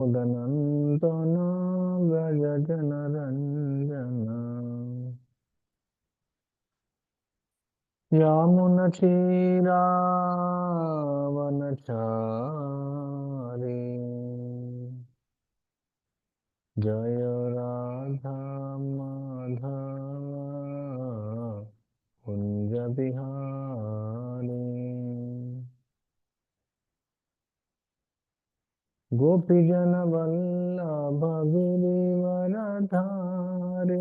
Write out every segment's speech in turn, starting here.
उदनन्दना गजनरञ्जना यामुनचीरावनचारी। जय राधा माधा कुञ्जबिहा गोपीजन वल्लभ गिरिवर धारे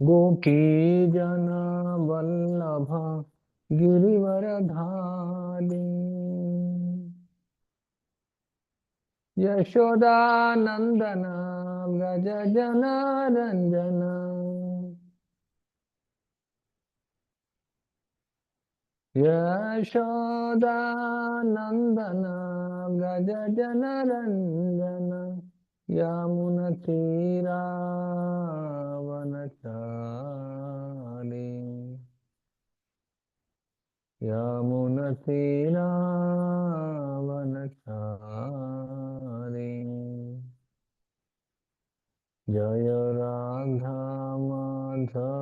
गोपीजन वल्लभ गिरीवर धारे यशोदानन्दन जन रंजना यशोदानन्दन गजजनरञ्जन यामुनतीरावनचारि यामुनतीरावनचारि जय राधा माधव।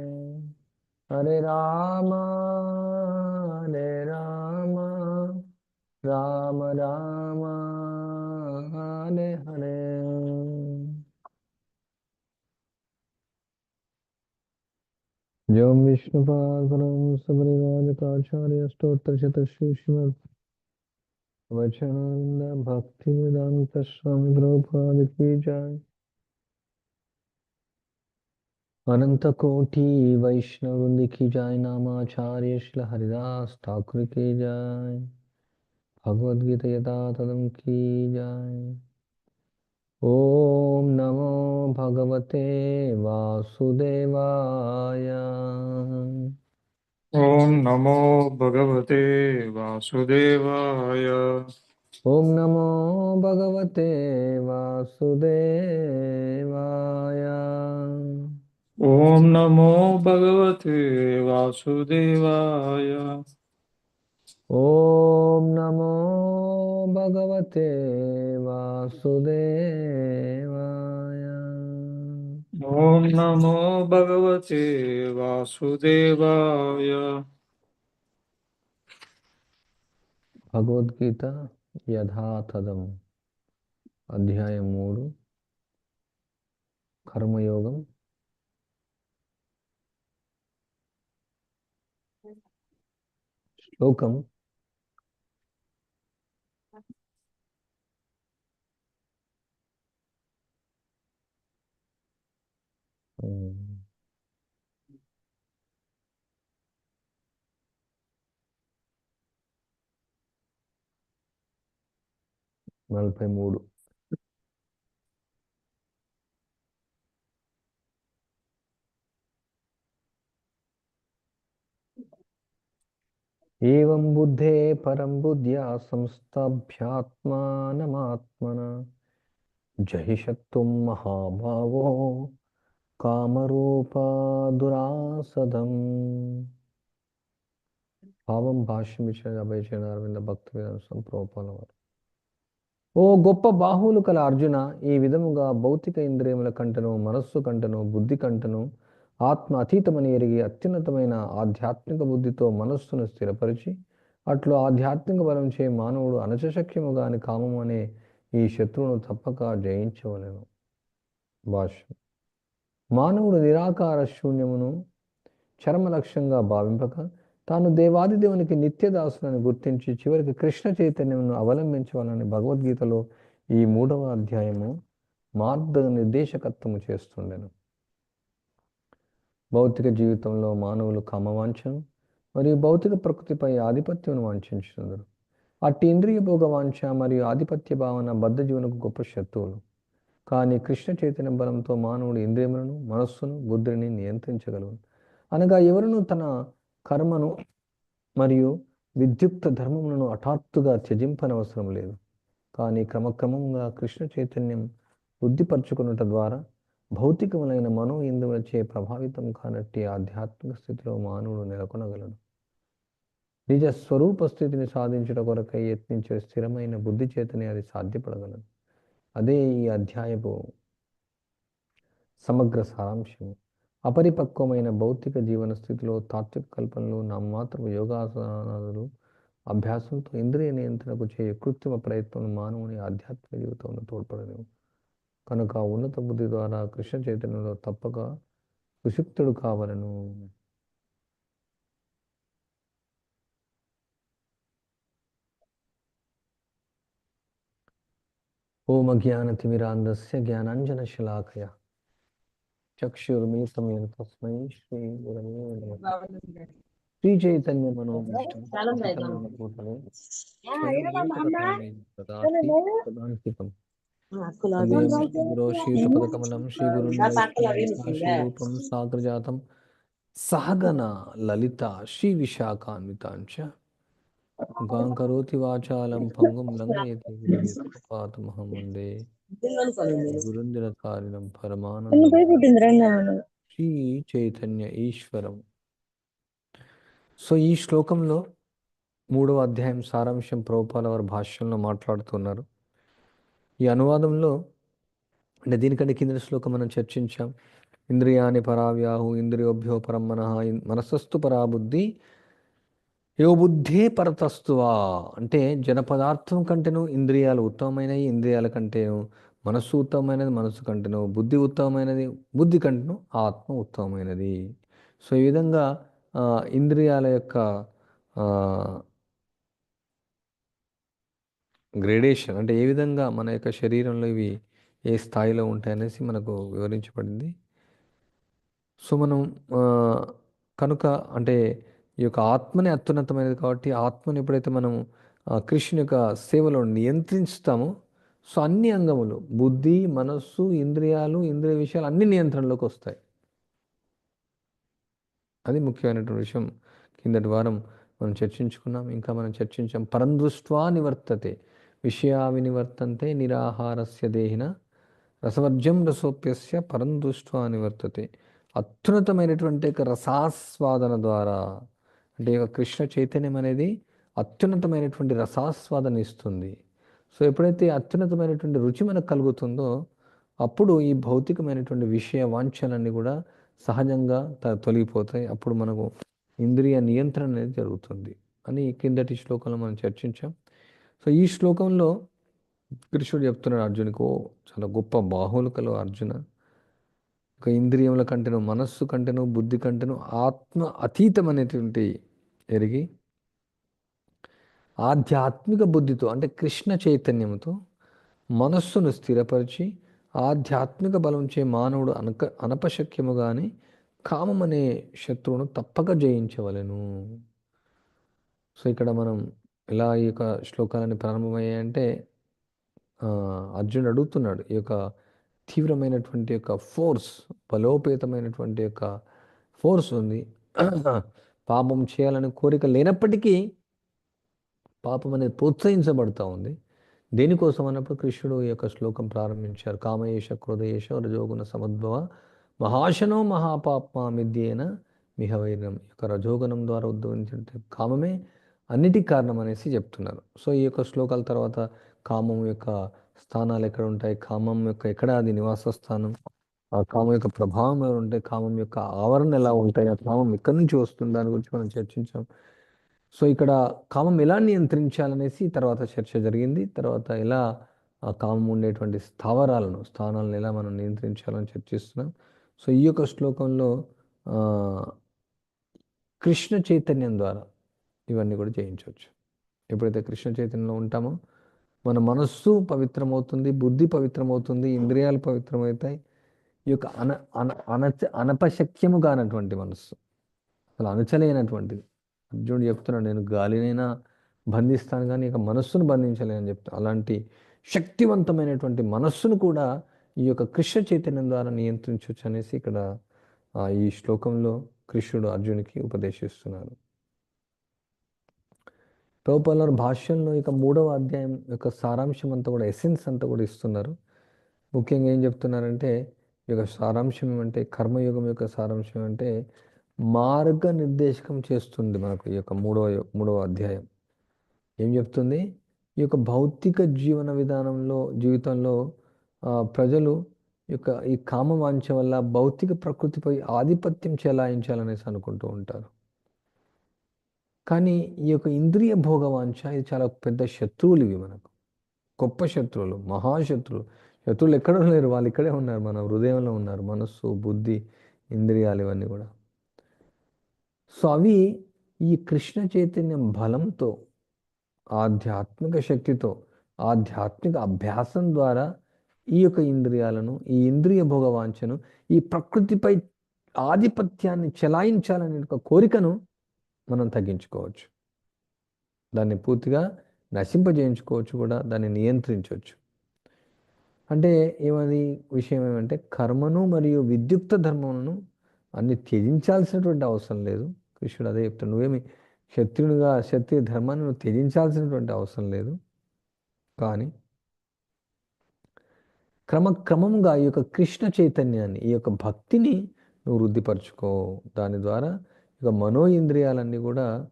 हरे राम हरे राम राम राम, हरे हरे। जम विष्णुपाद परम सबरिवाजकाचार्य अष्टोत्तर श्री श्रीमद वचनानंद भक्ति वेदांत स्वामी प्रभुपाद की जय। अनंत कोटि वैष्णव वृंद की जय। नामाचार्य श्री हरिदास ठाकुर की जय। भगवद गीता यथा तदम की जय ओम नमो भगवते वासुदेवाय। ॐ नमो भगवते वासुदेवाय। ओम नमो भगवते वासुदेवाय। ॐ नमो भगवते वासुदेवाय। ॐ नमो भगवते वासुदेवाय। ॐ नमो भगवते वासुदेवाय। भगवद्गीता यथाथदम् अध्यायं मूर् कर्मयोगम् శ్లోకం ఉమ్, నలభై మూడు ఏవం బుద్ధే పరం బుద్ధ్యా సంస్థాభ్యాత్మానమాత్మన. జహిషత్వం మహాభావో కామరూపాదురాసదం. భావం భాష్యం ఇచ్చిన అభయ చరణ అరవింద భక్తి విధాన వారు. ఓ గొప్ప బాహువులు కల అర్జున ఈ విధముగా భౌతిక ఇంద్రియముల కంటను మనస్సు కంటను బుద్ధి కంటను ఆత్మ అతీతమని ఎరిగి అత్యున్నతమైన ఆధ్యాత్మిక బుద్ధితో మనస్సును స్థిరపరిచి అట్లు ఆధ్యాత్మిక బలం చే మానవుడు అనచశక్యము గాని కామము అనే ఈ శత్రువును తప్పక జయించవలెను. భాష్యం. మానవుడు నిరాకార శూన్యమును చర్మలక్ష్యంగా భావింపక తాను దేవాది దేవునికి నిత్యదాసులను గుర్తించి చివరికి కృష్ణ చైతన్యమును అవలంబించవాలని భగవద్గీతలో ఈ మూడవ అధ్యాయము మార్గ నిర్దేశకత్వము చేస్తుండెను. భౌతిక జీవితంలో మానవులు కామవాంఛను మరియు భౌతిక ప్రకృతిపై ఆధిపత్యం వాంఛించుతున్నారు అట్టి ఇంద్రియ భోగ వాంఛ మరియు ఆధిపత్య భావన బద్ధ జీవనకు గొప్ప శత్రువులు. కానీ కృష్ణ చైతన్య బలంతో మానవుడు ఇంద్రియములను మనస్సును బుద్ధిని నియంత్రించగలవు అనగా ఎవరును తన కర్మను మరియు విద్యుక్త ధర్మములను హఠాత్తుగా త్యజింపనవసరం లేదు. కానీ క్రమక్రమంగా కృష్ణ చైతన్యం బుద్ధిపరచుకున్నట ద్వారా భౌతికములైన మనో ఇంద్రులచే ప్రభావితం కానట్టి ఆధ్యాత్మిక స్థితిలో మానవుడు నెలకొనగలడు నిజ స్వరూప స్థితిని సాధించుట కొరకై యత్నించే స్థిరమైన బుద్ధి చేతనే అది సాధ్యపడగలదు అదే ఈ అధ్యాయపు సమగ్ర సారాంశము. అపరిపక్వమైన భౌతిక జీవన స్థితిలో తాత్విక కల్పనలు నామాత్రపు యోగాసనాలు అభ్యాసంతో ఇంద్రియ నియంత్రణకు చేయ కృత్రిమ ప్రయత్నం మానవుని ఆధ్యాత్మిక జీవితంలో తోడ్పడలేవు కనుక ఉన్నత బుద్ధి ద్వారా కృష్ణ చైతన్యంలో తప్పక సుశుక్తుడు కావాలను. ఓం అజ్ఞానతిమిరాంధస్య జ్ఞానాంజనశలాకయ. చక్షుర్మిలితమేన తస్మై శ్రీ శ్రీ చైతన్య మనోభీష్టం గురో శ్రీతపదకమలం శ్రీ సాగ్రజాతం సహగన లలిత శ్రీ విశాఖాన్వితాంచ గాంకరోతి వాచాలం పంగుం లంఘయతి పాతమహం వందే పరమానంద శ్రీ చైతన్య ఈశ్వరం. సో ఈ శ్లోకంలో మూడవ అధ్యాయం సారాంశం ప్రభుపాల వారి భాష్యంలో మాట్లాడుతున్నారు. ఈ అనువాదంలో అంటే దీనికంటే కింద శ్లోకం మనం చర్చించాం. ఇంద్రియాని పరావ్యాహు ఇంద్రియోభ్యో పరం మనః మనసస్తు పరాబుద్ధి యో బుద్ధే పరతస్తువా. అంటే జనపదార్థం కంటేను ఇంద్రియాలు ఉత్తమమైనవి ఇంద్రియాల కంటేను మనస్సు ఉత్తమమైనది మనస్సు కంటేను బుద్ధి ఉత్తమమైనది బుద్ధి కంటేను ఆత్మ ఉత్తమమైనది. సో ఈ విధంగా ఇంద్రియాల యొక్క గ్రేడేషన్ అంటే ఏ విధంగా మన యొక్క శరీరంలో ఇవి ఏ స్థాయిలో ఉంటాయనేసి మనకు వివరించబడింది. సో మనం కనుక అంటే ఈ యొక్క ఆత్మనే అత్యున్నతమైనది కాబట్టి ఆత్మని ఎప్పుడైతే మనం ఆ, కృష్ణుని యొక్క సేవలో నియంత్రిస్తామో సో అన్ని అంగములు బుద్ధి మనస్సు ఇంద్రియాలు ఇంద్రియ విషయాలు అన్ని నియంత్రణలోకి వస్తాయి. అది ముఖ్యమైనటువంటి విషయం. కిందటి వారం మనం చర్చించుకున్నాం ఇంకా మనం చర్చించాం పరందృష్ట్వా నివర్తతే. విషయా వినివర్తంతే నిరాహారస్య దేహిన రసవర్జం రసోప్యస్య పరందృష్ట్వా నివర్తతే. అత్యున్నతమైనటువంటి యొక్క రసాస్వాదన ద్వారా అంటే కృష్ణ చైతన్యం అనేది అత్యున్నతమైనటువంటి రసాస్వాదన ఇస్తుంది. సో ఎప్పుడైతే అత్యున్నతమైనటువంటి రుచి మనకు కలుగుతుందో అప్పుడు ఈ భౌతికమైనటువంటి విషయ వాంఛలన్నీ కూడా సహజంగా త- తొలగిపోతాయి. అప్పుడు మనకు ఇంద్రియ నియంత్రణ అనేది జరుగుతుంది. అని కిందటి శ్లోకంలో మనం చర్చించాం. సో ఈ శ్లోకంలో కృష్ణుడు చెప్తున్నాడు అర్జునికి ఓ చాలా గొప్ప బాహువులు కలవు అర్జున. ఒక ఇంద్రియముల కంటేను మనస్సు కంటేను బుద్ధి కంటేను ఆత్మ అతీతం అనేటువంటి ఎరిగి ఆధ్యాత్మిక బుద్ధితో అంటే కృష్ణ చైతన్యంతో మనస్సును స్థిరపరిచి ఆధ్యాత్మిక బలం చే మానవుడు అనక అనపశక్యము కానీ కామం అనే శత్రువును తప్పక జయించవలెను. సో ఇక్కడ మనం ఎలా ఈ యొక్క శ్లోకాలని ప్రారంభమయ్యాయంటే అర్జునుడు అడుగుతున్నాడు ఈ యొక్క తీవ్రమైనటువంటి యొక్క ఫోర్స్ బలోపేతమైనటువంటి యొక్క ఫోర్స్ ఉంది. పాపం చేయాలనే కోరిక లేనప్పటికీ పాపం అనేది ప్రోత్సహించబడుతూ ఉంది. దేనికోసం అన్నప్పుడు కృష్ణుడు ఈ యొక్క శ్లోకం ప్రారంభించారు. కామయేష క్రోధయేష రజోగుణ సమద్భవ మహాశనో మహాపాప్మా మిద్యేన మిహవైరం యొక్క రజోగుణం ద్వారా ఉద్భవించిన కామమే అన్నిటికి కారణం అనేసి చెప్తున్నారు. సో ఈ యొక్క శ్లోకాల తర్వాత కామం యొక్క స్థానాలు ఎక్కడ ఉంటాయి? కామం యొక్క ఎక్కడ అది నివాస స్థానం? ఆ కామం యొక్క ప్రభావం ఎలా ఉంటాయి? కామం యొక్క ఆవరణ ఎలా ఉంటాయి? ఆ కామం ఎక్కడి నుంచి వస్తుంది? దాని గురించి మనం చర్చించాం. సో ఇక్కడ కామం ఎలా నియంత్రించాలనేసి తర్వాత చర్చ జరిగింది. తర్వాత ఎలా ఆ కామం ఉండేటువంటి స్థావరాలను స్థానాలను ఎలా మనం నియంత్రించాలని చర్చిస్తున్నాం. సో ఈ యొక్క శ్లోకంలో కృష్ణ చైతన్యం ద్వారా ఇవన్నీ కూడా చేయించవచ్చు ఎప్పుడైతే కృష్ణ చైతన్యంలో ఉంటామో మన మనస్సు పవిత్రమవుతుంది బుద్ధి పవిత్రమవుతుంది ఇంద్రియాలు పవిత్రమవుతాయి ఈ యొక్క అన అన అనచ అనపశక్యము కానటువంటి మనస్సు. అసలు అనచలేనటువంటిది. అర్జునుడు చెప్తున్నాడు నేను గాలినైనా బంధిస్తాను కానీ ఇక మనస్సును బంధించలేనని చెప్తాను అలాంటి శక్తివంతమైనటువంటి మనస్సును కూడా ఈ యొక్క కృష్ణ చైతన్యం ద్వారా నియంత్రించవచ్చు అనేసి ఇక్కడ ఈ శ్లోకంలో కృష్ణుడు అర్జునికి ఉపదేశిస్తున్నారు ప్రభుపాల భాష్యంలో ఇక మూడవ అధ్యాయం యొక్క సారాంశం అంతా కూడా ఎసెన్స్ అంతా కూడా ఇస్తున్నారు. ముఖ్యంగా ఏం చెప్తున్నారంటే ఈ యొక్క సారాంశం ఏమంటే కర్మయోగం యొక్క సారాంశం అంటే మార్గనిర్దేశకం చేస్తుంది మనకు ఈ యొక్క మూడవ మూడవ అధ్యాయం. ఏం చెప్తుంది? ఈ యొక్క భౌతిక జీవన విధానంలో జీవితంలో ప్రజలు ఈ యొక్క ఈ కామవాంఛ వల్ల భౌతిక ప్రకృతిపై ఆధిపత్యం చెలాయించాలనేసి అనుకుంటూ ఉంటారు. కానీ ఈ యొక్క ఇంద్రియ భోగవాంఛ ఇది చాలా పెద్ద శత్రువులు ఇవి మనకు. గొప్ప శత్రువులు మహాశత్రువులు శత్రువులు ఎక్కడ లేరు వాళ్ళు ఇక్కడే ఉన్నారు మన హృదయంలో ఉన్నారు మనస్సు బుద్ధి ఇంద్రియాలు ఇవన్నీ కూడా. సో అవి ఈ కృష్ణ చైతన్యం బలంతో ఆధ్యాత్మిక శక్తితో ఆధ్యాత్మిక అభ్యాసం ద్వారా ఈ యొక్క ఇంద్రియాలను ఈ ఇంద్రియ భోగవాంఛను ఈ ప్రకృతిపై ఆధిపత్యాన్ని చెలాయించాలనే ఒక కోరికను మనం తగ్గించుకోవచ్చు. దాన్ని పూర్తిగా నశింపజేయించుకోవచ్చు కూడా దాన్ని నియంత్రించవచ్చు. అంటే ఏమది విషయం ఏమంటే కర్మను మరియు విద్యుక్త ధర్మములను అన్ని త్యజించాల్సినటువంటి అవసరం లేదు. కృష్ణుడు అదే చెప్తాడు నువ్వేమి క్షత్రియునిగా క్షత్రియ ధర్మాన్ని నువ్వు త్యజించాల్సినటువంటి అవసరం లేదు. కానీ క్రమక్రమంగా ఈ యొక్క కృష్ణ చైతన్యాన్ని ఈ యొక్క భక్తిని నువ్వు వృద్ధిపరచుకో. దాని ద్వారా ఇక మనో ఇంద్రియాలన్నీ కూడా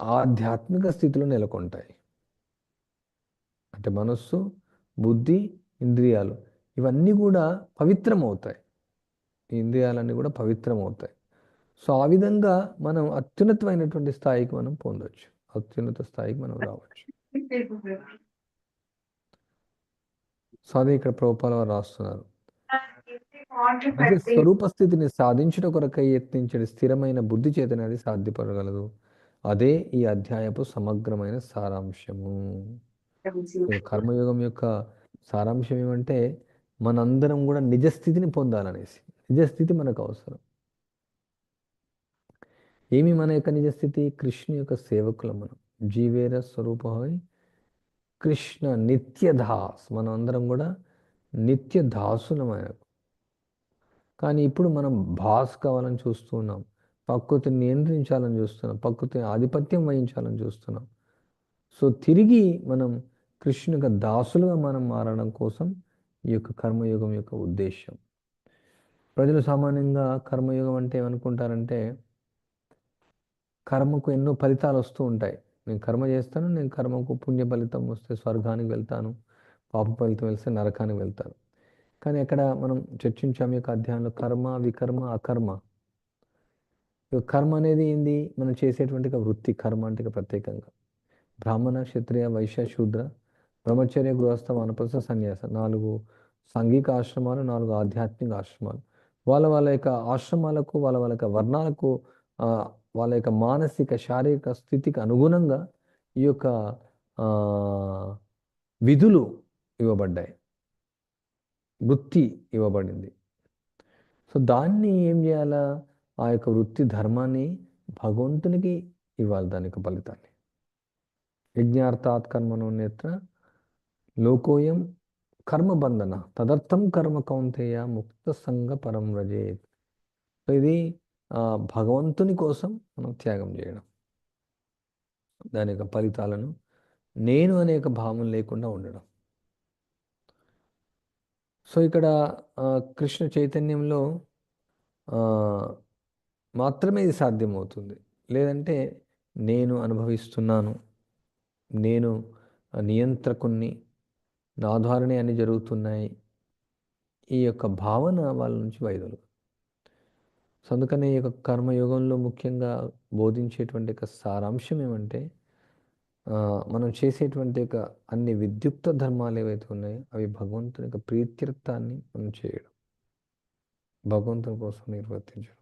ఆధ్యాత్మిక స్థితిలో నెలకొంటాయి. అంటే మనస్సు బుద్ధి ఇంద్రియాలు ఇవన్నీ కూడా పవిత్రమవుతాయి. ఈ ఇంద్రియాలన్నీ కూడా పవిత్రమవుతాయి. సో ఆ విధంగా మనం అత్యున్నతమైనటువంటి స్థాయికి మనం పొందొచ్చు. అత్యున్నత స్థాయికి మనం రావచ్చు. సో అదే ఇక్కడ ప్రభుపాల వారు రాస్తున్నారు. అయితే స్వరూప స్థితిని సాధించుట కొరకై యత్నించడి స్థిరమైన బుద్ధి చేతనే అది సాధ్యపడగలదు. అదే ఈ అధ్యాయపు సమగ్రమైన సారాంశము. కర్మయోగం యొక్క సారాంశం ఏమంటే మనందరం కూడా నిజస్థితిని పొందాలనేసి. నిజస్థితి మనకు అవసరం. ఏమి మన యొక్క నిజస్థితి? కృష్ణ యొక్క సేవకులం మనం. జీవేర స్వరూపమై కృష్ణ నిత్య దాస్ మనం అందరం కూడా నిత్య దాసులం ఆయనకు కానీ ఇప్పుడు మనం బాస్ కావాలని చూస్తున్నాం ప్రకృతిని నియంత్రించాలని చూస్తున్నాం. ప్రకృతిని ఆధిపత్యం వహించాలని చూస్తున్నాం. సో తిరిగి మనం కృష్ణ యొక్క దాసులుగా మనం మారడం కోసం ఈ యొక్క కర్మయోగం యొక్క ఉద్దేశం ప్రజలు సామాన్యంగా కర్మయోగం అంటే ఏమనుకుంటారంటే కర్మకు ఎన్నో ఫలితాలు వస్తూ ఉంటాయి. నేను కర్మ చేస్తాను నేను కర్మకు పుణ్య ఫలితం వస్తే స్వర్గానికి వెళ్తాను పాప ఫలితం వెళ్తే నరకానికి వెళ్తాను. కానీ అక్కడ మనం చర్చించాం యొక్క అధ్యాయంలో కర్మ వికర్మ అకర్మ. కర్మ అనేది ఏంది? మనం చేసేటువంటి వృత్తి కర్మ అంటే ప్రత్యేకంగా. బ్రాహ్మణ క్షత్రియ వైశ్య శూద్ర బ్రహ్మచర్య గృహస్థ వానప్రస్థ సన్యాస. నాలుగు సాంఘిక ఆశ్రమాలు నాలుగు ఆధ్యాత్మిక ఆశ్రమాలు. వాళ్ళ వాళ్ళ యొక్క ఆశ్రమాలకు వాళ్ళ వాళ్ళ యొక్క వర్ణాలకు వాళ్ళ యొక్క మానసిక శారీరక స్థితికి అనుగుణంగా ఈ యొక్క విధులు ఇవ్వబడ్డాయి. వృత్తి ఇవ్వబడింది. సో దాన్ని ఏం చేయాలా? ఆ యొక్క వృత్తి ధర్మాన్ని భగవంతునికి ఇవ్వాలి దాని యొక్క ఫలితాన్ని. యజ్ఞార్థాత్ కర్మను నేత్ర లోకోయం కర్మబంధన తదర్థం కర్మ కౌంతేయ ముక్త సంగ పరం రజేత్ సో ఇది ఆ, భగవంతుని కోసం మనం త్యాగం చేయడం. దాని యొక్క ఫలితాలను నేను అనే భావం లేకుండా ఉండడం. సో ఇక్కడ కృష్ణ చైతన్యంలో మాత్రమే ఇది సాధ్యమవుతుంది. లేదంటే నేను అనుభవిస్తున్నాను. నేను నియంత్రకుణ్ణి నా ద్వారానే అన్ని జరుగుతున్నాయి. ఈ యొక్క భావన వాళ్ళ నుంచి వైదొలగదు సో అందుకనే ఈ యొక్క కర్మయోగంలో ముఖ్యంగా బోధించేటువంటి యొక్క సారాంశం ఏమంటే మనం చేసేటువంటి యొక్క అన్ని విద్యుక్త ధర్మాలు ఏవైతే ఉన్నాయో అవి భగవంతుని యొక్క ప్రీత్యర్థాన్ని మనం చేయడం. భగవంతుని కోసం నిర్వర్తించడం.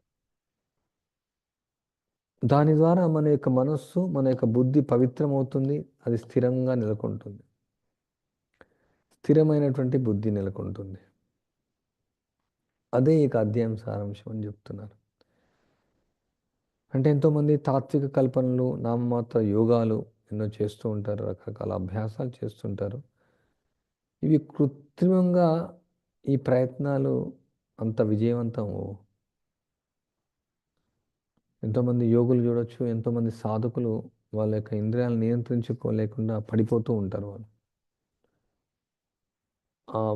దాని ద్వారా మన యొక్క మనస్సు మన యొక్క బుద్ధి పవిత్రమవుతుంది అది స్థిరంగా నెలకొంటుంది. స్థిరమైనటువంటి బుద్ధి నెలకొంటుంది. అదే ఇక అధ్యాయం సారాంశం అని చెప్తున్నారు. అంటే ఎంతోమంది తాత్విక కల్పనలు నామమాత్ర యోగాలు ఎన్నో చేస్తూ ఉంటారు రకరకాల అభ్యాసాలు చేస్తుంటారు ఇవి కృత్రిమంగా ఈ ప్రయత్నాలు అంత విజయవంతం అవ్వవు. ఎంతోమంది యోగులు చూడొచ్చు ఎంతోమంది సాధకులు వాళ్ళ యొక్క ఇంద్రియాలను నియంత్రించుకోలేకుండా పడిపోతూ ఉంటారు వాళ్ళు.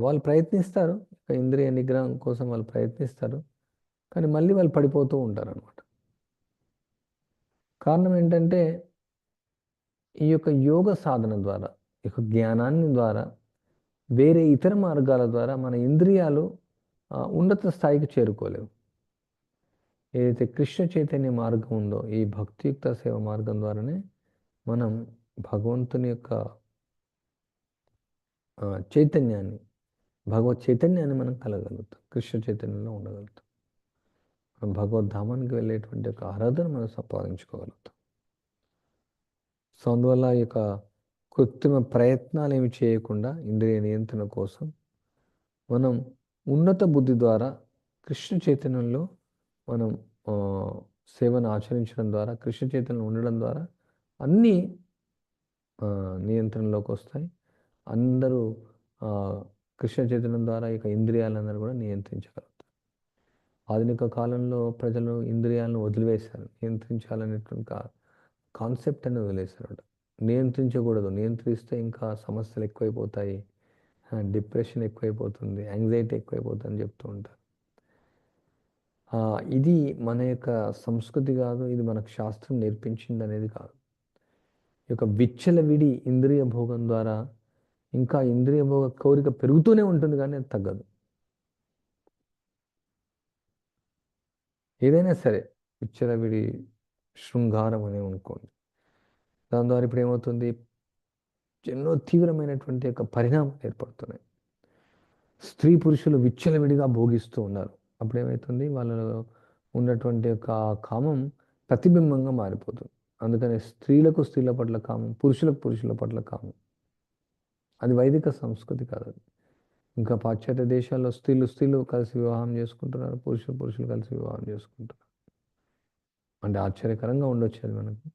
వాళ్ళు ప్రయత్నిస్తారు ఇంద్రియ నిగ్రహం కోసం వాళ్ళు ప్రయత్నిస్తారు కానీ మళ్ళీ వాళ్ళు పడిపోతూ ఉంటారు అనమాట కారణం ఏంటంటే ఈ యొక్క యోగ సాధన ద్వారా ఈ యొక్క జ్ఞానాన్ని ద్వారా వేరే ఇతర మార్గాల ద్వారా మన ఇంద్రియాలు ఉన్నత స్థాయికి చేరుకోలేవు. ఏదైతే కృష్ణ చైతన్య మార్గం ఉందో ఈ భక్తియుక్త సేవ మార్గం ద్వారానే మనం భగవంతుని యొక్క చైతన్యాన్ని భగవత్ చైతన్యాన్ని మనం కలగలుగుతాం కృష్ణ చైతన్యంలో ఉండగలుగుతాం. మనం భగవద్ధామానికి వెళ్ళేటువంటి ఒక అర్హతను మనం సంపాదించుకోగలుగుతాం. సో అందువల్ల ఈ యొక్క కృత్రిమ ప్రయత్నాలు ఏమి చేయకుండా ఇంద్రియ నియంత్రణ కోసం మనం ఉన్నత బుద్ధి ద్వారా కృష్ణ చైతన్యంలో మనం సేవను ఆచరించడం ద్వారా కృష్ణ చైతన్యం ఉండడం ద్వారా అన్నీ నియంత్రణలోకి వస్తాయి. అందరూ కృష్ణ చైతన్యం ద్వారా ఇక ఇంద్రియాలందరూ కూడా నియంత్రించగలుగుతారు. ఆధునిక కాలంలో ప్రజలు ఇంద్రియాలను వదిలివేశారు. నియంత్రించాలనేటువంటి కా- కాన్సెప్ట్ అని వదిలేశారు నియంత్రించకూడదు. నియంత్రిస్తే ఇంకా సమస్యలు ఎక్కువైపోతాయి. డిప్రెషన్ ఎక్కువైపోతుంది. యాంగ్జైటీ ఎక్కువైపోతుంది అని చెప్తూ ఉంటారు. ఇది మన యొక్క సంస్కృతి కాదు ఇది మనకు శాస్త్రం నేర్పించింది అనేది కాదు. ఈ యొక్క విచ్చలవిడి ఇంద్రియ భోగం ద్వారా ఇంకా ఇంద్రియ భోగ కోరిక పెరుగుతూనే ఉంటుంది కానీ అది తగ్గదు. ఏదైనా సరే విచ్చలవిడి శృంగారం అని అనుకోండి. దాని ద్వారా ఇప్పుడు ఏమవుతుంది? ఎన్నో తీవ్రమైనటువంటి యొక్క పరిణామాలు ఏర్పడుతున్నాయి. స్త్రీ పురుషులు విచ్చలవిడిగా భోగిస్తూ ఉన్నారు. అప్పుడు ఏమవుతుంది వాళ్ళలో ఉన్నటువంటి యొక్క కామం ప్రతిబింబంగా మారిపోతుంది. అందుకని స్త్రీలకు స్త్రీల పట్ల కామం పురుషులకు పురుషుల పట్ల కామం. అది వైదిక సంస్కృతి కాదు అది ఇంకా పాశ్చాత్య దేశాల్లో స్త్రీలు స్త్రీలు కలిసి వివాహం చేసుకుంటున్నారు పురుషులు పురుషులు కలిసి వివాహం చేసుకుంటున్నారు. అంటే ఆశ్చర్యకరంగా ఉండొచ్చు అది మనకు.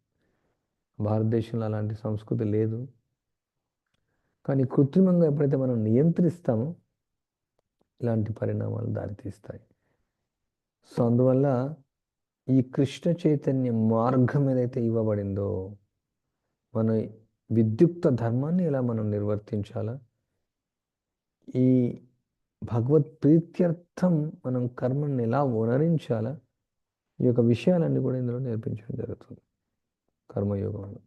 భారతదేశంలో అలాంటి సంస్కృతి లేదు. కానీ కృత్రిమంగా ఎప్పుడైతే మనం నియంత్రిస్తామో ఇలాంటి పరిణామాలు దారితీస్తాయి. సో అందువల్ల ఈ కృష్ణ చైతన్య మార్గం ఏదైతే ఇవ్వబడిందో మన విద్యుక్త ధర్మాన్ని ఎలా మనం నిర్వర్తించాలా? ఈ భగవత్ ప్రీత్యర్థం మనం కర్మని ఎలా వనరించాలా? ఈ యొక్క విషయాలన్నీ కూడా ఇందులో నేర్పించడం జరుగుతుంది. కర్మయోగంలో.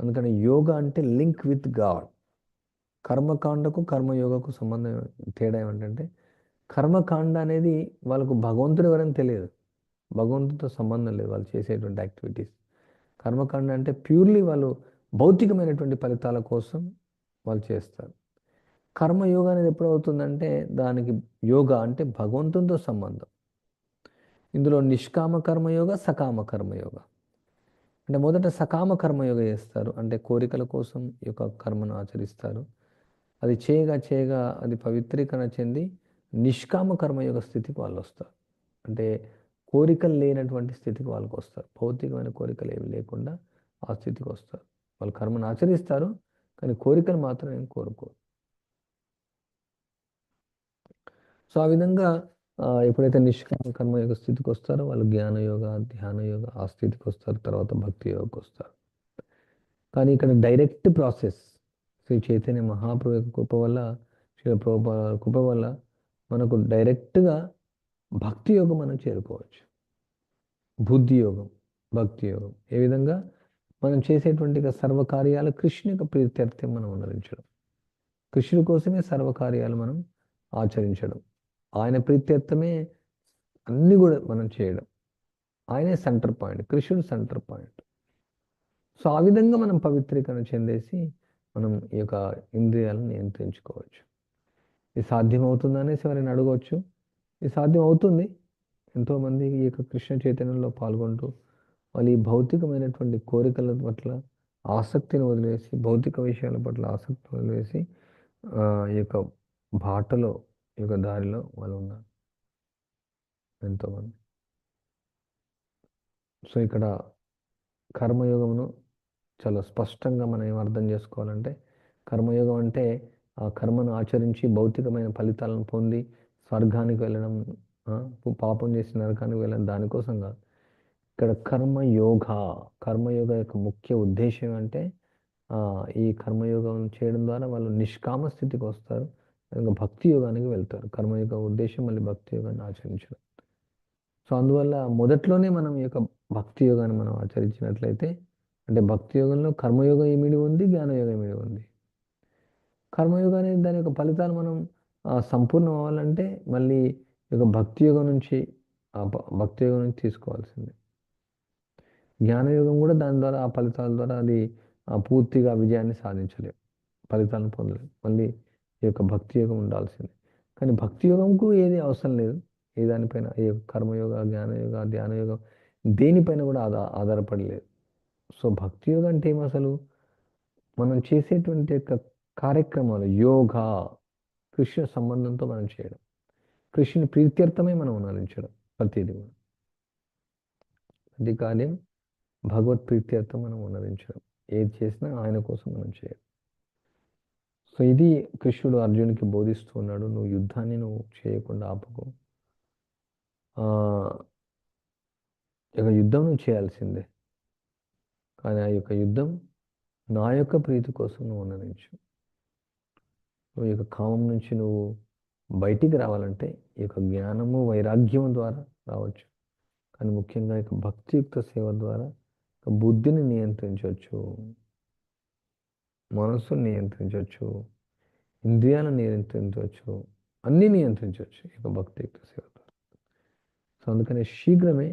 అందుకని యోగా అంటే లింక్ విత్ గాడ్. కర్మకాండకు కర్మయోగకు సంబంధం తేడా ఏమిటంటే కర్మకాండ అనేది వాళ్ళకు భగవంతుడు ఎవరని తెలియదు. భగవంతుడితో సంబంధం లేదు వాళ్ళు చేసేటువంటి యాక్టివిటీస్. కర్మకాండ అంటే ప్యూర్లీ వాళ్ళు భౌతికమైనటువంటి ఫలితాల కోసం వాళ్ళు చేస్తారు. కర్మయోగ అనేది ఎప్పుడు అవుతుందంటే దానికి యోగా అంటే భగవంతునితో సంబంధం. ఇందులో నిష్కామ కర్మయోగ సకామ కర్మయోగ అంటే మొదట సకామ కర్మయోగ చేస్తారు. అంటే కోరికల కోసం ఈ యొక్క కర్మను ఆచరిస్తారు. అది చేయగా చేయగా అది పవిత్రీకరణ చెంది నిష్కామ కర్మయోగ స్థితికి వాళ్ళు వస్తారు. అంటే కోరికలు లేనటువంటి స్థితికి వాళ్ళకి వస్తారు. భౌతికమైన కోరికలు ఏవి లేకుండా ఆ స్థితికి వస్తారు. వాళ్ళు కర్మను ఆచరిస్తారు కానీ కోరికలు మాత్రం ఏం కోరుకోరు. సో ఆ విధంగా ఎప్పుడైతే నిష్కామ యొక్క స్థితికి వస్తారో వాళ్ళు జ్ఞాన యోగ ధ్యాన యోగ ఆ స్థితికి వస్తారు తర్వాత భక్తి యోగకు వస్తారు. కానీ ఇక్కడ డైరెక్ట్ ప్రాసెస్ శ్రీ చైతన్య మహాప్రభు యొక్క కృప వల్ల శ్రీ ప్రభుపా కృప వల్ల మనకు డైరెక్ట్గా భక్తి యోగం మనం చేరుకోవచ్చు. బుద్ధి యోగం భక్తి యోగం. ఏ విధంగా? మనం చేసేటువంటి సర్వకార్యాలు కృష్ణ యొక్క ప్రీత్యర్థం మనం అనుసరించడం. కృష్ణుడి కోసమే సర్వకార్యాలు మనం ఆచరించడం. ఆయన ప్రీత్యర్థమే అన్నీ కూడా మనం చేయడం. ఆయనే సెంటర్ పాయింట్ కృష్ణుడు సెంటర్ పాయింట్ సో ఆ విధంగా మనం పవిత్రీకరణ చెందేసి మనం ఈ యొక్క ఇంద్రియాలను నియంత్రించుకోవచ్చు. ఇది సాధ్యమవుతుందా అనేసి వారిని అడగవచ్చు? ఇది సాధ్యం అవుతుంది ఎంతోమంది ఈ యొక్క కృష్ణ చైతన్యంలో పాల్గొంటూ వాళ్ళు ఈ భౌతికమైనటువంటి కోరికల పట్ల ఆసక్తిని వదిలేసి భౌతిక విషయాల పట్ల ఆసక్తిని వదిలేసి ఈ యొక్క బాటలో యొక్క దారిలో వాళ్ళు ఉన్నారు. ఎంతోమంది. సో ఇక్కడ కర్మయోగమును చాలా స్పష్టంగా మనం ఏం అర్థం చేసుకోవాలంటే కర్మయోగం అంటే ఆ కర్మను ఆచరించి భౌతికమైన ఫలితాలను పొంది స్వర్గానికి వెళ్ళడం పాపం చేసి నరకానికి వెళ్ళడం దానికోసం కాదు. ఇక్కడ కర్మయోగ కర్మయోగ యొక్క ముఖ్య ఉద్దేశం అంటే ఈ కర్మయోగం చేయడం ద్వారా వాళ్ళు నిష్కామ స్థితికి వస్తారు. ఇంకా భక్తి యోగానికి వెళ్తారు. కర్మ యొక్క ఉద్దేశం మళ్ళీ భక్తి యోగాన్ని ఆచరించడం. సో అందువల్ల మొదట్లోనే మనం ఈ యొక్క భక్తి యోగాన్ని మనం ఆచరించినట్లయితే అంటే భక్తి యోగంలో కర్మయోగం ఇమిడి ఉంది జ్ఞానయోగం ఇమిడి ఉంది? కర్మయోగం అనేది దాని యొక్క ఫలితాలు మనం సంపూర్ణం అవ్వాలంటే మళ్ళీ ఈ యొక్క భక్తి యోగం నుంచి ఆ భ- భక్తి యోగం నుంచి తీసుకోవాల్సిందే. జ్ఞానయోగం కూడా దాని ద్వారా ఆ ఫలితాల ద్వారా అది పూర్తిగా విజయాన్ని సాధించలేము ఫలితాలను పొందలేము మళ్ళీ ఈ యొక్క భక్తి యోగం ఉండాల్సింది. కానీ భక్తి యోగంకు ఏది అవసరం లేదు. ఏ దానిపైన ఏ కర్మయోగ జ్ఞానయోగ ధ్యానయోగం దేనిపైన కూడా ఆధార ఆధారపడలేదు. సో భక్తి యోగం అంటే ఏమి అసలు? మనం చేసేటువంటి యొక్క కార్యక్రమాలు యోగా కృష్ణ సంబంధంతో మనం చేయడం. కృష్ణుని ప్రీత్యర్థమే మనం ఉనాలించడం ప్రతిదీ కూడా. ప్రతి కార్యం భగవత్ ప్రీత్యర్థం మనం ఉన్నరించడం ఏది చేసినా ఆయన కోసం మనం చేయడం. సో ఇది కృష్ణుడు అర్జునుడికి బోధిస్తూ ఉన్నాడు నువ్వు యుద్ధాన్ని నువ్వు చేయకుండా ఆపకు. యొక్క యుద్ధం నువ్వు చేయాల్సిందే. కానీ ఆ యొక్క యుద్ధం నా యొక్క ప్రీతి కోసం నువ్వు ఉన్నరించు నువ్వు యొక్క కామం నుంచి నువ్వు బయటికి రావాలంటే ఈ యొక్క జ్ఞానము వైరాగ్యము ద్వారా రావచ్చు. కానీ ముఖ్యంగా యొక్క భక్తియుక్త సేవ ద్వారా బుద్ధిని నియంత్రించవచ్చు. మనస్సును నియంత్రించవచ్చు ఇంద్రియాలను నియంత్రించవచ్చు అన్నీ నియంత్రించవచ్చు ఈ యొక్క భక్తియుక్త సేవ సో అందుకని శీఘ్రమే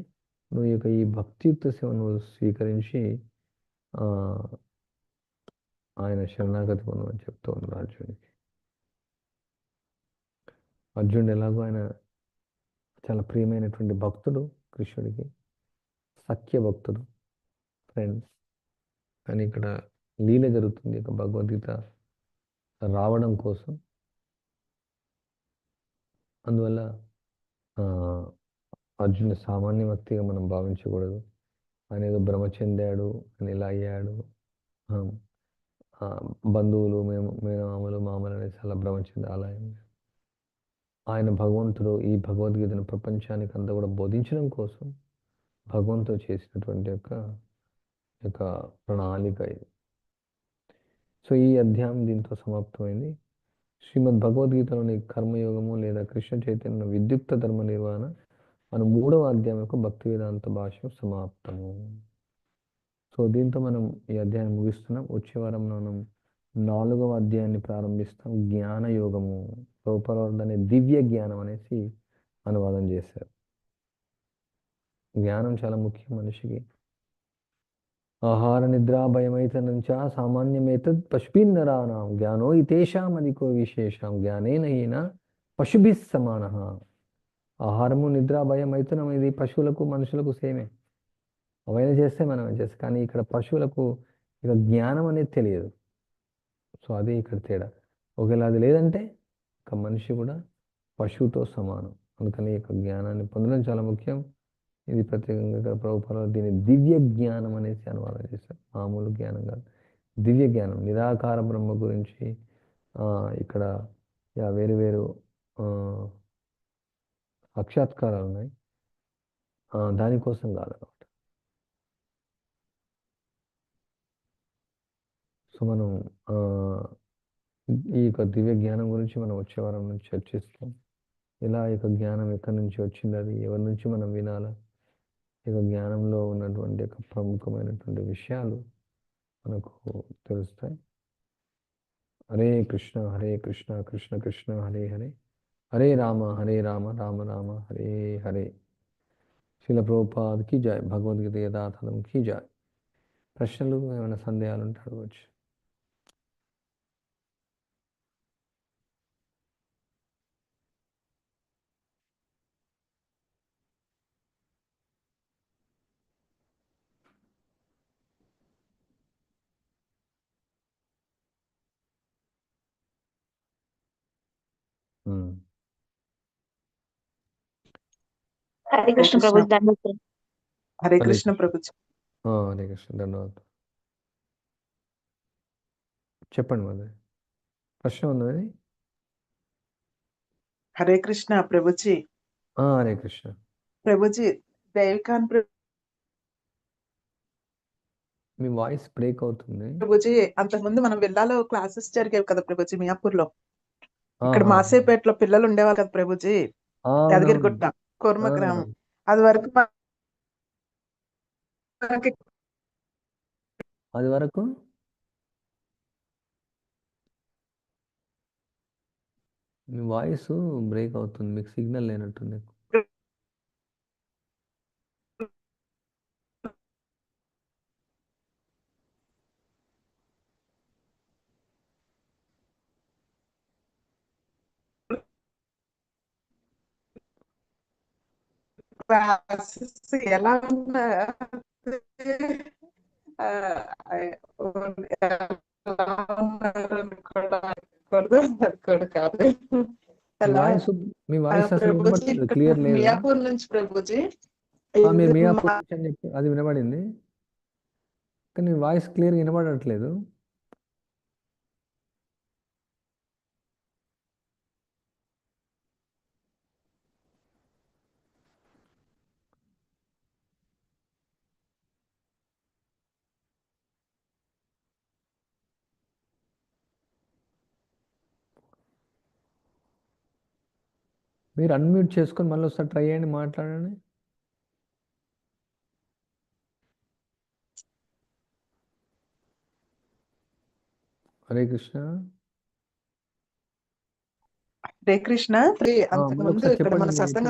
నువ్వు యొక్క ఈ భక్తియుక్త సేవను స్వీకరించి ఆయన శరణాగతి పొందమని చెప్తూ ఉన్నారు అర్జునుడికి. అర్జునుడు ఎలాగో ఆయన చాలా ప్రియమైనటువంటి భక్తుడు కృష్ణుడికి సఖ్య భక్తుడు ఫ్రెండ్ కానీ ఇక్కడ లీల జరుగుతుంది యొక్క భగవద్గీత రావడం కోసం. అందువల్ల అర్జున సామాన్య వ్యక్తిగా మనం భావించకూడదు. ఆయన ఏదో భ్రమ చెందాడు అని ఇలా అయ్యాడు బంధువులు మేము మేనమామలు మామలు అనేసి అలా భ్రమ చెంది అలా ఆయన భగవంతుడు ఈ భగవద్గీతను ప్రపంచానికి అంతా కూడా బోధించడం కోసం భగవంతుడు చేసినటువంటి యొక్క యొక్క ప్రణాళిక ఇది. సో ఈ అధ్యాయం దీంతో సమాప్తమైంది. శ్రీమద్ భగవద్గీతలోని కర్మయోగము లేదా కృష్ణ చైతన్య విద్యుక్త ధర్మ నిర్వహణ మన మూడవ అధ్యాయం యొక్క భక్తి వేదాంత భాష్యం సమాప్తము. సో దీంతో మనం ఈ అధ్యాయం ముగిస్తున్నాం. వచ్చే వారం మనం నాలుగవ అధ్యాయాన్ని ప్రారంభిస్తాం. జ్ఞాన యోగము. అనే దివ్య జ్ఞానం అనేసి అనువాదం చేశారు. జ్ఞానం చాలా ముఖ్యం మనిషికి. ఆహార నిద్ర భయమైతనంచ సామాన్యమేతద్ పశుభిన్నరానాం జ్ఞానో ఇతేషాం అధికో విశేషం జ్ఞానేనైన పశుభి సమాన. ఆహారము నిద్ర భయం మైథునం ఇది పశువులకు మనుషులకు సేమే. అవైనా చేస్తే మనం చేస్తాం? కానీ ఇక్కడ పశువులకు ఇక జ్ఞానం అనేది తెలియదు. సో అది ఇక్కడ తేడా. ఒకవేళ అది లేదంటే ఒక మనిషి కూడా పశువుతో సమానం. అందుకని ఈ యొక్క జ్ఞానాన్ని పొందడం చాలా ముఖ్యం. ఇది ప్రత్యేకంగా ఇక్కడ ప్రభుత్వాలు దీన్ని దివ్య జ్ఞానం అనేసి అనువాదం చేశారు. మామూలు జ్ఞానం కాదు. దివ్య జ్ఞానం నిరాకార బ్రహ్మ గురించి ఇక్కడ వేరు వేరు సాక్షాత్కారాలు ఉన్నాయి. దానికోసం కాదనమాట. సో మనం ఈ యొక్క దివ్య జ్ఞానం గురించి మనం వచ్చే వారం నుంచి చర్చిస్తాం. ఇలా ఈ యొక్క జ్ఞానం ఎక్కడి నుంచి వచ్చింది అది ఎవరి నుంచి మనం వినాలా? యొక్క జ్ఞానంలో ఉన్నటువంటి యొక్క ప్రముఖమైనటువంటి విషయాలు మనకు తెలుస్తాయి. హరే కృష్ణ హరే కృష్ణ కృష్ణ కృష్ణ హరే హరే. హరే రామ హరే రామ రామ రామ హరే హరే. శిల ప్రభుపాద్ కీ జాయ్. భగవద్గీత యథాతథం కీ జాయ్. ప్రశ్నలు ఏమైనా సందేహాలు ఉంటే అడగవచ్చు హరే కృష్ణ. ప్రభు ధన్యవాదాలు. హరే హరే కృష్ణ ఆ, హరే కృష్ణ ధన్యవాదాలు. చెప్పండి మరి ప్రశ్న ఉన్నది హరే కృష్ణ ప్రభుజీ. ఆ, హరే కృష్ణ. ప్రభుజీ దైవికాన్ మీ వాయిస్ బ్రేక్ అవుతుంది. ప్రభుజీ అంతకుముందు మనం వెళ్ళాలో క్లాసెస్ జరిగేవి కదా ప్రభుజీ మియాపూర్లో ఇక్కడ. మాసేపేటలో పిల్లలు ఉండేవాళ్ళు కదా ప్రభుజీ? యాదగిరిగుట్ట. కుర్మ గ్రామం. అది వరకు మనకి అది వరకు? మీ వాయిస్ బ్రేక్ అవుతుంది మీకు సిగ్నల్ లేనట్టుంది క్లాసెస్ ఎలా ఉన్నా కాదు. మీ వాయిస్ అసలు క్లియర్ లేదు? మియాపూర్ నుంచి ప్రభుజీ. మీరు ఇది మియాపూర్ మా- నుంచి అని చెప్పి అది వినపడింది కానీ వాయిస్ క్లియర్ వినపడట్లేదు మీరు అన్మ్యూట్ చేసుకొని మళ్ళీ ఒకసారి ట్రై చేయండి మాట్లాడండి. హరే కృష్ణ. హరే కృష్ణ.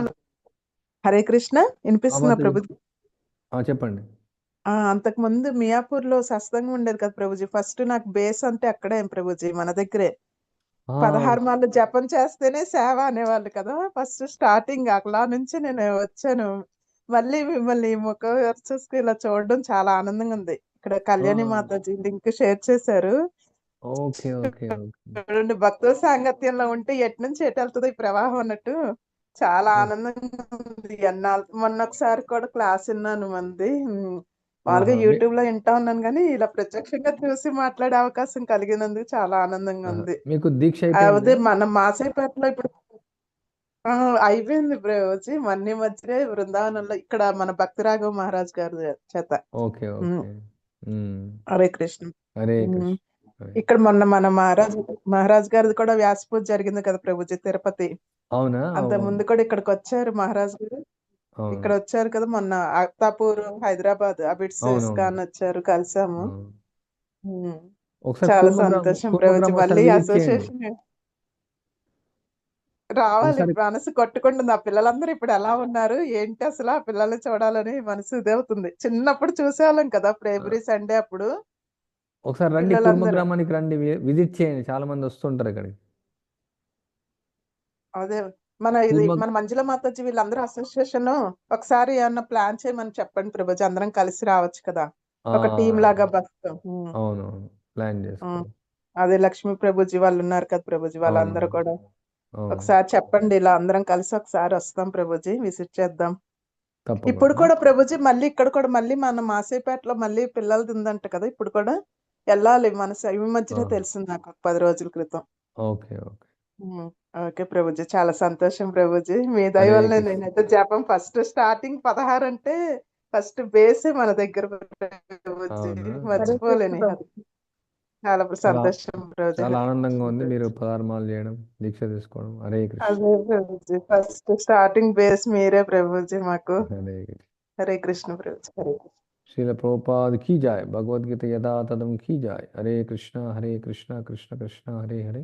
హరే కృష్ణ వినిపిస్తున్నా ఆ, చెప్పండి. ఆ అంతకు ముందు మియాపూర్లో సత్సంగం ఉండేది కదా ప్రభుజీ. ఫస్ట్ నాకు బేస్ అంటే అక్కడే ప్రభుజీ మన దగ్గరే. ఆ, పదహారు మార్లు జపం చేస్తేనే సేవ అనేవాళ్ళు కదా. ఫస్ట్ స్టార్టింగ్ అలా నుంచి నేను వచ్చాను. మళ్ళీ మిమ్మల్ని ముఖ చూసుకు ఇలా చూడడం చాలా ఆనందంగా ఉంది. ఇక్కడ కళ్యాణి. మాతాజీ లింక్ షేర్ చేశారు. Okay okay okay. చూడండి భక్తుల సాంగత్యంలో ఉంటే ఎటు నుంచి ఎటు వెళ్తుందో ఈ ప్రవాహం అన్నట్టు చాలా. ఆనందంగా ఉంది. అన్నాళ్ళు మొన్న ఒకసారి కూడా క్లాస్ విన్నాను మంది. మామూలుగా యూట్యూబ్లో వింటా ఉన్నాను కానీ ఇలా ప్రత్యక్షంగా చూసి మాట్లాడే అవకాశం కలిగినందుకు చాలా ఆనందంగా ఉంది. మీకు దీక్ష అదే మన మాసేపేటలో ఇప్పుడు అయిపోయింది బ్రోజీ మొన్న మధ్యనే బృందావనంలో ఇక్కడ మన భక్తిరాఘవ మహారాజ్ గారి చేత. ఓకే హరే కృష్ణ. హరే. కృష్ణ. ఇక్కడ మొన్న మన మహారాజ్ మహారాజ్ గారిది కూడా వ్యాస పూజ జరిగింది కదా ప్రభుజీ తిరుపతి. అవునా? అంత ముందు కూడా ఇక్కడికి వచ్చారు మహారాజ్ గారు. అవును. ఇక్కడ వచ్చారు కదా మొన్న అక్తాపూర్ హైదరాబాద్ అబిడ్స్ అవునవును. ఖాన్ వచ్చారు కలిసాము. ఒకసారి చాలా కూర్మగ్రామ్ సంతోషం కూర్మగ్రామ్ ఒకసారి మళ్ళీ విజిట్ చేయండి అసోసియేషన్ రావాలి. మనసు కొట్టుకుంటుంది. ఆ పిల్లలందరూ ఇప్పుడు ఎలా ఉన్నారు? ఏంటి అసలు ఆ పిల్లల్ని చూడాలని మనసు ఇదవుతుంది. చిన్నప్పుడు చూసేవాళ్ళం కదా ఎవ్రీ సండే అప్పుడు. ఒకసారి రండి పిల్లలందరూ. కూర్మగ్రామానికి రండి. వి- విజిట్ చేయండి. చాలా మంది వస్తుంటారు ఇక్కడికి. అదే మన ఇది మన మంజుల మాతాజీ వీళ్ళందరూ అసోసియేషన్ ఒకసారి ఏమన్నా ప్లాన్ చేయమని చెప్పండి ప్రభుజీ అందరం కలిసి రావచ్చు కదా. ఒక టీం లాగా ఉమ్, అవును ప్లాన్. చేసుకోండి అదే లక్ష్మీ ప్రభుజీ వాళ్ళు ఉన్నారు కదా ప్రభుజీ వాళ్ళందరూ కూడా. ఒకసారి చెప్పండి ఇలా అందరం కలిసి ఒకసారి వస్తాం ప్రభుజీ విజిట్ చేద్దాం. ఇప్పుడు కూడా ప్రభుజీ మళ్ళీ ఇక్కడ కూడా మళ్ళీ మన మాసేపేటలో మళ్ళీ పిల్లలది ఉందంట కదా ఇప్పుడు కూడా వెళ్ళాలి మన ఈ మధ్యనే తెలిసింది నాకు పది రోజుల క్రితం. Okay okay. ఓకే ప్రభుజీ. చాలా సంతోషం ప్రభుజీ. మీ దయ వల్ల నేనైతే జపం ఫస్ట్ స్టార్టింగ్ 16 అంటే ఫస్ట్ బేస్ మన దగ్గర మర్చిపోలేని అది. చాలా సంతోషం చాలా ఆనందంగా ఉంది మీరు ప్రభుజీ. చేయడం, దీక్ష తీసుకోవడం. అరే అదే ప్రభుజీ. ఫస్ట్ స్టార్టింగ్ బేస్ మీరే ప్రభుజీ మాకు. హరే కృష్ణ. హరే కృష్ణ ప్రభుజీ. శ్రీల ప్రభుపాద్ కీ జాయ్. భగవద్గీత యథాతథం కీ జాయ్. హరే కృష్ణ హరే కృష్ణ కృష్ణ కృష్ణ హరే హరే